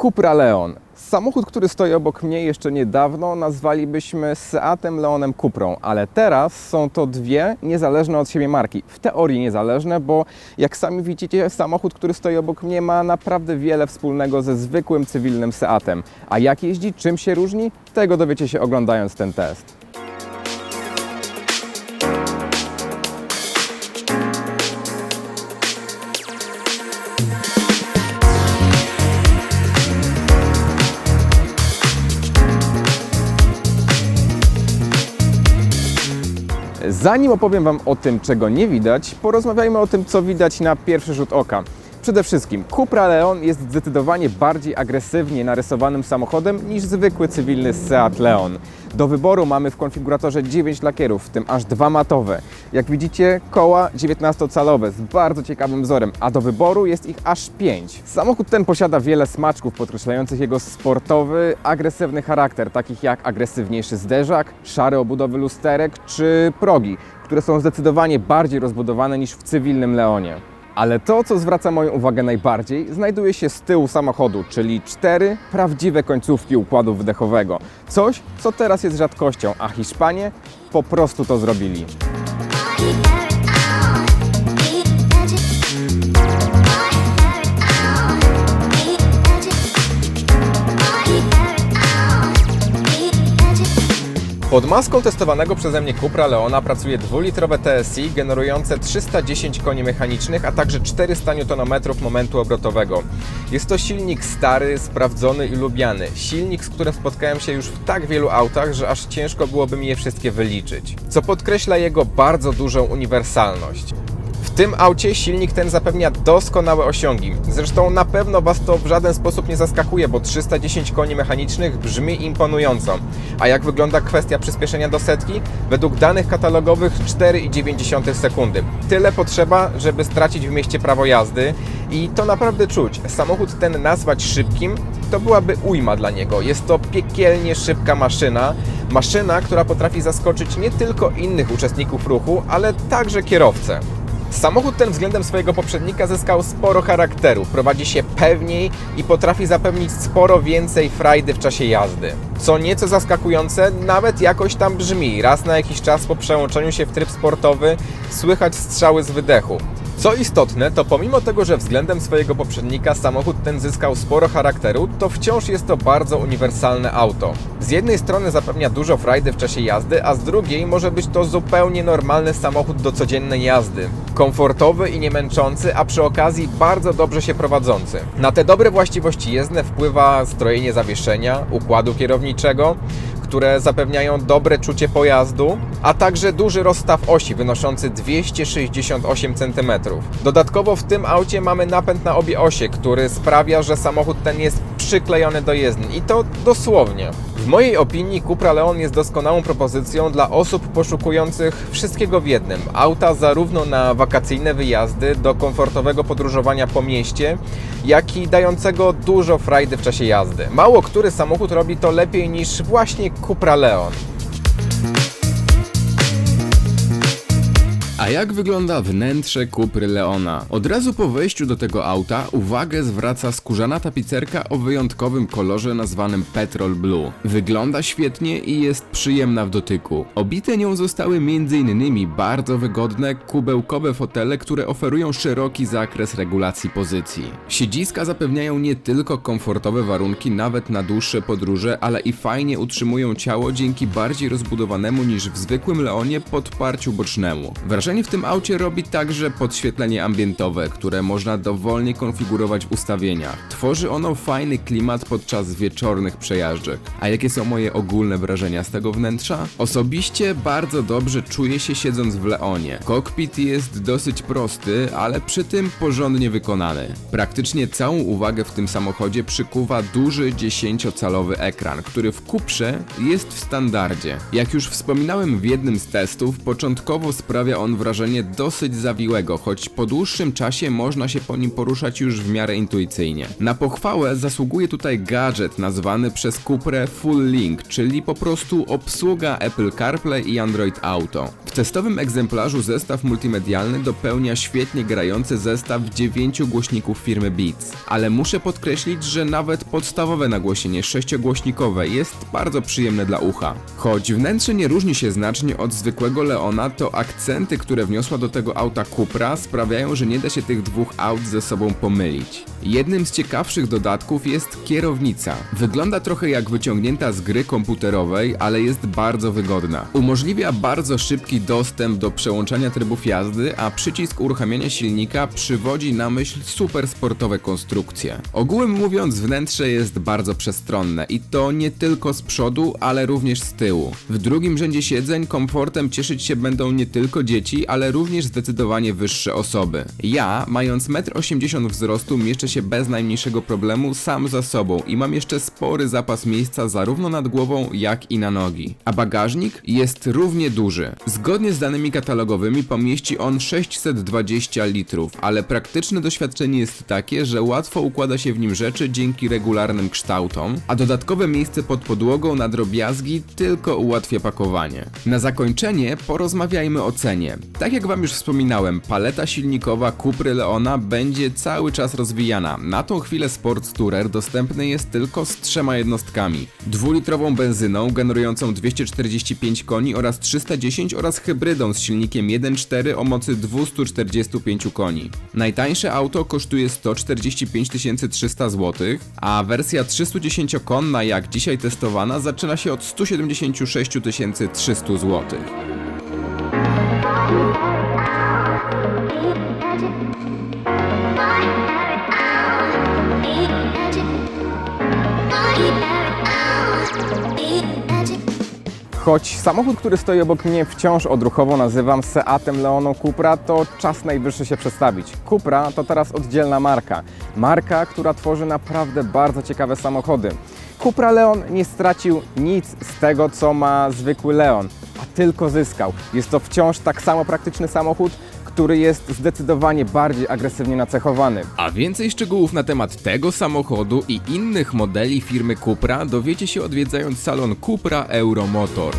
Cupra Leon. Samochód, który stoi obok mnie jeszcze niedawno nazwalibyśmy Seatem Leonem Cuprą, ale teraz są to dwie niezależne od siebie marki. W teorii niezależne, bo jak sami widzicie, samochód, który stoi obok mnie ma naprawdę wiele wspólnego ze zwykłym cywilnym Seatem. A jak jeździ, czym się różni, tego dowiecie się oglądając ten test. Zanim opowiem Wam o tym, czego nie widać, porozmawiajmy o tym, co widać na pierwszy rzut oka. Przede wszystkim Cupra Leon jest zdecydowanie bardziej agresywnie narysowanym samochodem niż zwykły cywilny Seat Leon. Do wyboru mamy w konfiguratorze 9 lakierów, w tym aż dwa matowe. Jak widzicie, koła 19-calowe z bardzo ciekawym wzorem, a do wyboru jest ich aż 5. Samochód ten posiada wiele smaczków podkreślających jego sportowy, agresywny charakter, takich jak agresywniejszy zderzak, szare obudowy lusterek czy progi, które są zdecydowanie bardziej rozbudowane niż w cywilnym Leonie. Ale to, co zwraca moją uwagę najbardziej, znajduje się z tyłu samochodu, czyli cztery prawdziwe końcówki układu wydechowego. Coś, co teraz jest rzadkością, a Hiszpanie po prostu to zrobili. Pod maską testowanego przeze mnie Cupra Leona pracuje dwulitrowe TSI generujące 310 koni mechanicznych, a także 400 Nm momentu obrotowego. Jest to silnik stary, sprawdzony i lubiany. Silnik, z którym spotkałem się już w tak wielu autach, że aż ciężko byłoby mi je wszystkie wyliczyć. Co podkreśla jego bardzo dużą uniwersalność. W tym aucie silnik ten zapewnia doskonałe osiągi. Zresztą na pewno Was to w żaden sposób nie zaskakuje, bo 310 koni mechanicznych brzmi imponująco. A jak wygląda kwestia przyspieszenia do setki? Według danych katalogowych 4,9 sekundy. Tyle potrzeba, żeby stracić w mieście prawo jazdy i to naprawdę czuć. Samochód ten nazwać szybkim to byłaby ujma dla niego. Jest to piekielnie szybka maszyna. Maszyna, która potrafi zaskoczyć nie tylko innych uczestników ruchu, ale także kierowcę. Samochód ten względem swojego poprzednika zyskał sporo charakteru, prowadzi się pewniej i potrafi zapewnić sporo więcej frajdy w czasie jazdy. Co nieco zaskakujące, nawet jakoś tam brzmi. Raz na jakiś czas po przełączeniu się w tryb sportowy słychać strzały z wydechu. Co istotne, to pomimo tego, że względem swojego poprzednika samochód ten zyskał sporo charakteru, to wciąż jest to bardzo uniwersalne auto. Z jednej strony zapewnia dużo frajdy w czasie jazdy, a z drugiej może być to zupełnie normalny samochód do codziennej jazdy. Komfortowy i nie męczący, a przy okazji bardzo dobrze się prowadzący. Na te dobre właściwości jezdne wpływa strojenie zawieszenia, układu kierowniczego, które zapewniają dobre czucie pojazdu, a także duży rozstaw osi wynoszący 268 cm. Dodatkowo w tym aucie mamy napęd na obie osie, który sprawia, że samochód ten jest przyklejony do jezdni i to dosłownie. W mojej opinii Cupra Leon jest doskonałą propozycją dla osób poszukujących wszystkiego w jednym. Auta zarówno na wakacyjne wyjazdy, do komfortowego podróżowania po mieście, jak i dającego dużo frajdy w czasie jazdy. Mało który samochód robi to lepiej niż właśnie Cupra Leon. A jak wygląda wnętrze Kupry Leona? Od razu po wejściu do tego auta uwagę zwraca skórzana tapicerka o wyjątkowym kolorze nazwanym Petrol Blue. Wygląda świetnie i jest przyjemna w dotyku. Obite nią zostały m.in. bardzo wygodne, kubełkowe fotele, które oferują szeroki zakres regulacji pozycji. Siedziska zapewniają nie tylko komfortowe warunki nawet na dłuższe podróże, ale i fajnie utrzymują ciało dzięki bardziej rozbudowanemu niż w zwykłym Leonie podparciu bocznemu. Wrażenie w tym aucie robi także podświetlenie ambientowe, które można dowolnie konfigurować w ustawieniach. Tworzy ono fajny klimat podczas wieczornych przejażdżek. A jakie są moje ogólne wrażenia z tego wnętrza? Osobiście bardzo dobrze czuję się siedząc w Leonie. Kokpit jest dosyć prosty, ale przy tym porządnie wykonany. Praktycznie całą uwagę w tym samochodzie przykuwa duży 10-calowy ekran, który w Cuprze jest w standardzie. Jak już wspominałem w jednym z testów, początkowo sprawia on wrażenie wrażenie dosyć zawiłego, choć po dłuższym czasie można się po nim poruszać już w miarę intuicyjnie. Na pochwałę zasługuje tutaj gadżet nazwany przez Cuprę Full Link, czyli po prostu obsługa Apple CarPlay i Android Auto. W testowym egzemplarzu zestaw multimedialny dopełnia świetnie grający zestaw 9 głośników firmy Beats, ale muszę podkreślić, że nawet podstawowe nagłośnienie sześciogłośnikowe jest bardzo przyjemne dla ucha. Choć wnętrze nie różni się znacznie od zwykłego Leona, to akcenty, które wniosła do tego auta Cupra sprawiają, że nie da się tych dwóch aut ze sobą pomylić. Jednym z ciekawszych dodatków jest kierownica. Wygląda trochę jak wyciągnięta z gry komputerowej, ale jest bardzo wygodna. Umożliwia bardzo szybki dostęp do przełączania trybów jazdy, a przycisk uruchamiania silnika przywodzi na myśl super sportowe konstrukcje. Ogółem mówiąc, wnętrze jest bardzo przestronne i to nie tylko z przodu, ale również z tyłu. W drugim rzędzie siedzeń komfortem cieszyć się będą nie tylko dzieci, ale również zdecydowanie wyższe osoby. Ja, mając 1,80 m wzrostu, mieszczę się bez najmniejszego problemu sam za sobą i mam jeszcze spory zapas miejsca zarówno nad głową, jak i na nogi. A bagażnik jest równie duży. Zgodnie z danymi katalogowymi pomieści on 620 litrów, ale praktyczne doświadczenie jest takie, że łatwo układa się w nim rzeczy dzięki regularnym kształtom, a dodatkowe miejsce pod podłogą na drobiazgi tylko ułatwia pakowanie. Na zakończenie porozmawiajmy o cenie. Tak jak wam już wspominałem, paleta silnikowa Cupry Leona będzie cały czas rozwijana. Na tą chwilę Sports Tourer dostępny jest tylko z trzema jednostkami. Dwulitrową benzyną generującą 245 koni oraz 310 oraz hybrydą z silnikiem 1.4 o mocy 245 koni. Najtańsze auto kosztuje 145 300 zł, a wersja 310-konna jak dzisiaj testowana zaczyna się od 176 300 zł. Choć samochód, który stoi obok mnie wciąż odruchowo nazywam Seatem Leoną Cupra, to czas najwyższy się przedstawić. Cupra to teraz oddzielna marka. Marka, która tworzy naprawdę bardzo ciekawe samochody. Cupra Leon nie stracił nic z tego, co ma zwykły Leon, a tylko zyskał. Jest to wciąż tak samo praktyczny samochód, który jest zdecydowanie bardziej agresywnie nacechowany. A więcej szczegółów na temat tego samochodu i innych modeli firmy Cupra dowiecie się odwiedzając salon Cupra Euromotor.